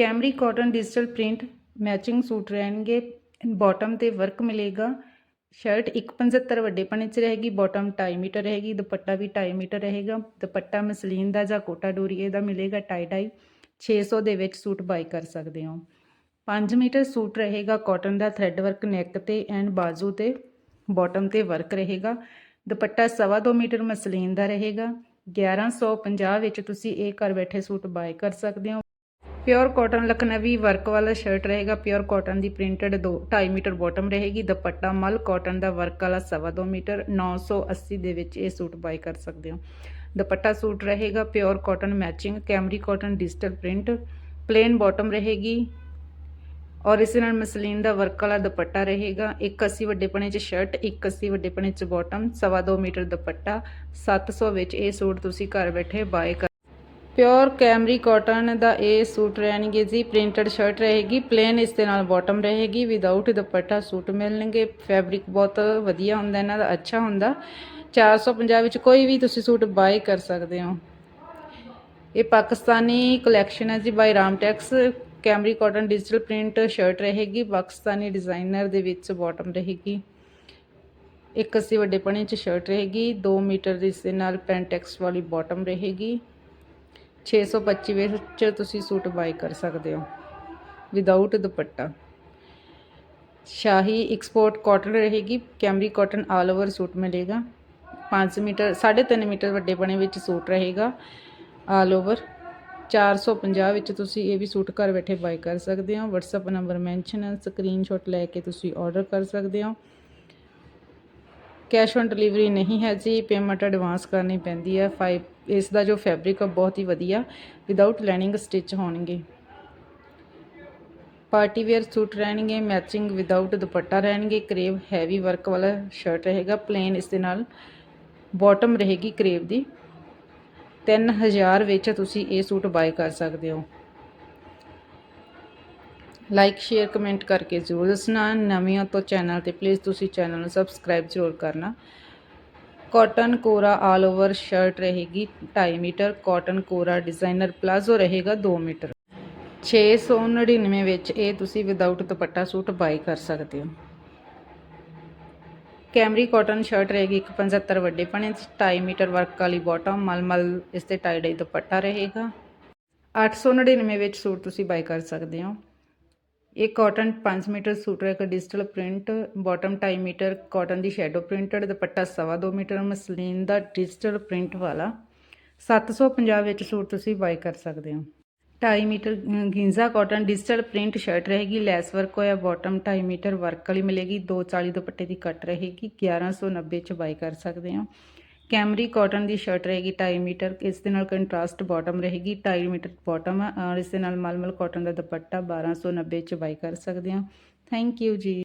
Camry cotton digital print matching suit ਰਹਿਣਗੇ। Bottom ਤੇ work ਮਿਲੇਗਾ। ਸ਼ਰਟ 175 ਵੱਡੇ ਪਣੇ ਚ ਰਹੇਗੀ। ਬਾਟਮ 2.5 ਮੀਟਰ ਰਹੇਗੀ। ਦੁਪੱਟਾ ਵੀ 2.5 ਮੀਟਰ ਰਹੇਗਾ। ਦੁਪੱਟਾ ਮਸਲੀਨ ਦਾ ਜਾਂ ਕੋਟਾ ਡੋਰੀਏ ਦਾ ਮਿਲੇਗਾ ਟਾਈ ਡਾਈ 600 ਦੇ ਵਿੱਚ ਸੂਟ ਬਾਈ ਕਰ ਸਕਦੇ ਹੋ। 5 ਮੀਟਰ ਸੂਟ ਰਹੇਗਾ। ਕਾਟਨ ਦਾ ਥ੍ਰੈਡ ਵਰਕ ਨੈਕ ਤੇ ਐਂਡ ਬਾਜ਼ੂ ਤੇ ਬਾਟਮ ਤੇ ਵਰਕ ਰਹੇਗਾ। ਦੁਪੱਟਾ ਸਵਾ ਦੋ ਮੀਟਰ ਮਸਲੀਨ ਦਾ ਰਹੇਗਾ। 1150 ਵਿੱਚ ਤੁਸੀਂ ਇਹ ਘਰ ਬੈਠੇ ਸੂਟ ਬਾਈ ਕਰ ਸਕਦੇ ਹੋ। ਪਿਓਰ ਕਾਟਨ ਲਖਨਵੀ ਵਰਕ ਵਾਲਾ ਸ਼ਰਟ ਰਹੇਗਾ ਪਿਓਰ ਕਾਟਨ ਦੀ ਪ੍ਰਿੰਟਡ 2.5 ਮੀਟਰ ਬਾਟਮ ਰਹੇਗੀ, ਦੁਪੱਟਾ ਮਲ ਕਾਟਨ ਦਾ ਵਰਕ ਵਾਲਾ ਸਵਾ ਦੋ ਮੀਟਰ 980 ਦੇ ਵਿੱਚ ਇਹ ਸੂਟ ਬਾਈ ਕਰ ਸਕਦੇ ਹੋ। ਦੁਪੱਟਾ ਸੂਟ ਰਹੇਗਾ pure cotton matching Camry cotton digital print plain bottom ਰਹੇਗੀ। ਔਰ ਇਸ ਨਾਲ ਮਸਲੀਨ ਦਾ ਵਰਕ ਵਾਲਾ ਦੁਪੱਟਾ ਰਹੇਗਾ 180 ਵੱਡੇ ਪਣੇ ਚ ਸ਼ਰਟ 180 ਵੱਡੇ ਪਣੇ ਚ ਬਾਟਮ ਸਵਾ ਦੋ ਮੀਟਰ ਦੁਪੱਟਾ 700 ਵਿੱਚ ਇਹ ਸੂਟ ਤੁਸੀਂ ਘਰ ਬੈਠੇ ਬਾਏ ਕਰ ਪਿਓਰ ਕੈਮਰੀ ਕਾਟਨ ਦਾ ਇਹ ਸੂਟ ਰਹਿਣਗੇ ਜੀ, ਪ੍ਰਿੰਟਡ ਸ਼ਰਟ ਰਹੇਗੀ, ਪਲੇਨ ਇਸ ਦੇ ਨਾਲ ਬਾਟਮ ਰਹੇਗੀ ਵਿਦਆਊਟ ਦੁਪੱਟਾ ਸੂਟ ਮਿਲਣਗੇ ਫੈਬਰਿਕ ਬਹੁਤ ਵਧੀਆ ਹੁੰਦਾ, ਇਹਨਾਂ ਦਾ ਅੱਛਾ ਹੁੰਦਾ। 450 ਵਿੱਚ ਕੋਈ ਵੀ ਤੁਸੀਂ ਸੂਟ ਬਾਏ ਕਰ ਸਕਦੇ ਹੋ। ਇਹ ਪਾਕਿਸਤਾਨੀ ਕਲੈਕਸ਼ਨ ਹੈ ਜੀ ਬਾਈ ਰਾਮਟੈਕਸ ਕੈਮਰੀ ਕਾਟਨ ਡਿਜੀਟਲ ਪ੍ਰਿੰਟ ਸ਼ਰਟ ਰਹੇਗੀ, ਪਾਕਿਸਤਾਨੀ ਡਿਜ਼ਾਈਨਰ ਦੇ ਵਿੱਚ ਬਾਟਮ ਰਹੇਗੀ। 180 ਵੱਡੇ ਪਣੇ ਚ ਸ਼ਰਟ ਰਹੇਗੀ 2 ਮੀਟਰ ਇਸ ਦੇ ਨਾਲ ਪੈਂਟੈਕਸ ਵਾਲੀ ਬਾਟਮ ਰਹੇਗੀ। 625 ਵਿੱਚ ਤੁਸੀਂ ਸੂਟ ਬਾਈ ਕਰ ਸਕਦੇ ਹੋ ਵਿਦਆਊਟ ਦੁਪੱਟਾ। ਸ਼ਾਹੀ ਐਕਸਪੋਰਟ ਕਾਟਨ ਰਹੇਗੀ ਕੈਮਰੀ ਕਾਟਨ ਆਲ ਓਵਰ ਸੂਟ ਮਿਲੇਗਾ। 5 ਮੀਟਰ 3.5 ਮੀਟਰ ਵੱਡੇ ਬਣੇ ਵਿੱਚ ਸੂਟ ਰਹੇਗਾ ਆਲ ਓਵਰ 450 ਵਿੱਚ ਤੁਸੀਂ ਇਹ ਵੀ ਸੂਟ ਘਰ ਬੈਠੇ ਬਾਈ ਕਰ ਸਕਦੇ ਹੋ। WhatsApp ਨੰਬਰ ਮੈਂਸ਼ਨ ਹੈ ਸਕਰੀਨਸ਼ਾਟ ਲੈ ਕੇ ਤੁਸੀਂ ਆਰਡਰ ਕਰ ਸਕਦੇ ਹੋ। ਕੈਸ਼ ਔਨ ਡਿਲੀਵਰੀ ਨਹੀਂ ਹੈ ਜੀ, ਪੇਮੈਂਟ ਐਡਵਾਂਸ ਕਰਨੀ ਪੈਂਦੀ ਹੈ 5 ਇਸ ਦਾ ਜੋ ਫੈਬਰਿਕ ਆ ਬਹੁਤ ਹੀ ਵਧੀਆ ਵਿਦਆਊਟ ਲਾਈਨਿੰਗ ਸਟਿਚ ਹੋਣਗੇ। ਪਾਰਟੀ ਵੇਅਰ ਸੂਟ ਰਹਿਣਗੇ ਮੈਚਿੰਗ ਵਿਦਆਊਟ ਦੁਪੱਟਾ ਰਹਿਣਗੇ ਕਰੇਵ ਹੈਵੀ ਵਰਕ ਵਾਲਾ ਸ਼ਰਟ ਰਹੇਗਾ ਪਲੇਨ ਇਸ ਦੇ ਨਾਲ ਬਾਟਮ ਰਹੇਗੀ ਕਰੇਵ ਦੀ। 3000 ਵਿੱਚ ਤੁਸੀਂ ਇਹ ਸੂਟ ਬਾਈ ਕਰ ਸਕਦੇ ਹੋ। ਲਾਈਕ, ਸ਼ੇਅਰ, ਕਮੈਂਟ ਕਰਕੇ ਜ਼ਰੂਰ ਦੱਸਣਾ। ਨਵੀਆਂ ਤੋਂ ਚੈਨਲ ਤੇ ਪਲੀਜ਼ ਤੁਸੀਂ ਚੈਨਲ ਨੂੰ ਸਬਸਕ੍ਰਾਈਬ ਜ਼ਰੂਰ ਕਰਨਾ। ਕਾਟਨ ਕੋਰਾ ਆਲ ਓਵਰ ਸ਼ਰਟ ਰਹੇਗੀ 2.5 ਮੀਟਰ। ਕਾਟਨ ਕੋਰਾ ਡਿਜ਼ਾਈਨਰ ਪਲਾਜ਼ੋ ਰਹੇਗਾ 2 ਮੀਟਰ। 699 ਵਿੱਚ ਇਹ ਤੁਸੀਂ ਵਿਦਆਊਟ ਦੁਪੱਟਾ ਸੂਟ ਬਾਈ ਕਰ ਸਕਦੇ ਹੋ। ਕੈਮਰੀ ਕਾਟਨ ਸ਼ਰਟ ਰਹੇਗੀ 175 ਵੱਡੇ ਪਣੇ 2.5 ਮੀਟਰ ਵਰਕ ਵਾਲੀ ਬਾਟਮ ਮਲਮਲ ਇਸ ਤੇ ਟਾਈ ਡਾਈ ਦੁਪੱਟਾ ਰਹੇਗਾ। 899 ਵਿੱਚ ਸੂਟ ਤੁਸੀਂ ਬਾਈ ਕਰ ਸਕਦੇ ਹੋ। ਇਹ ਕਾਟਨ 5 ਮੀਟਰ ਸੂਟ ਇੱਕ digital print bottom 2.5 meter cotton ਦੀ ਸ਼ੈਡੋ ਪ੍ਰਿੰਟਡ ਦੁਪੱਟਾ ਸਵਾ ਦੋ ਮੀਟਰ, ਮਸਲੀਨ ਦਾ ਡਿਜੀਟਲ ਪ੍ਰਿੰਟ ਵਾਲਾ। 750 ਵਿੱਚ ਸੂਟ ਤੁਸੀਂ ਬਾਈ ਕਰ ਸਕਦੇ ਹੋ। 2.5 ਮੀਟਰ ਗਿੰਜ਼ਾ ਕਾਟਨ ਡਿਜੀਟਲ ਪ੍ਰਿੰਟ ਸ਼ਰਟ ਰਹੇਗੀ ਲੈਸ ਵਰਕ ਹੋਇਆ ਬਾਟਮ 2.5 ਮੀਟਰ ਵਰਕ ਵਾਲੀ ਮਿਲੇਗੀ 240 ਦੁਪੱਟੇ ਦੀ ਕੱਟ ਰਹੇਗੀ 1190 ਚ ਬਾਈ ਕਰ ਸਕਦੇ ਹੋ। ਕੈਮਰੀ ਕਾਟਨ ਦੀ ਸ਼ਰਟ ਰਹੇਗੀ 2.5 ਮੀਟਰ, ਇਸ ਦੇ ਨਾਲ ਕੰਟਰਾਸਟ ਬਾਟਮ ਰਹੇਗੀ 2.5 ਮੀਟਰ ਬਾਟਮ ਔਰ ਇਸ ਦੇ ਨਾਲ ਮਲਮਲ ਕਾਟਨ ਦਾ ਦੁਪੱਟਾ 1290 ਚ ਬਾਈ ਕਰ ਸਕਦੇ ਹੋ। ਥੈਂਕ ਯੂ ਜੀ।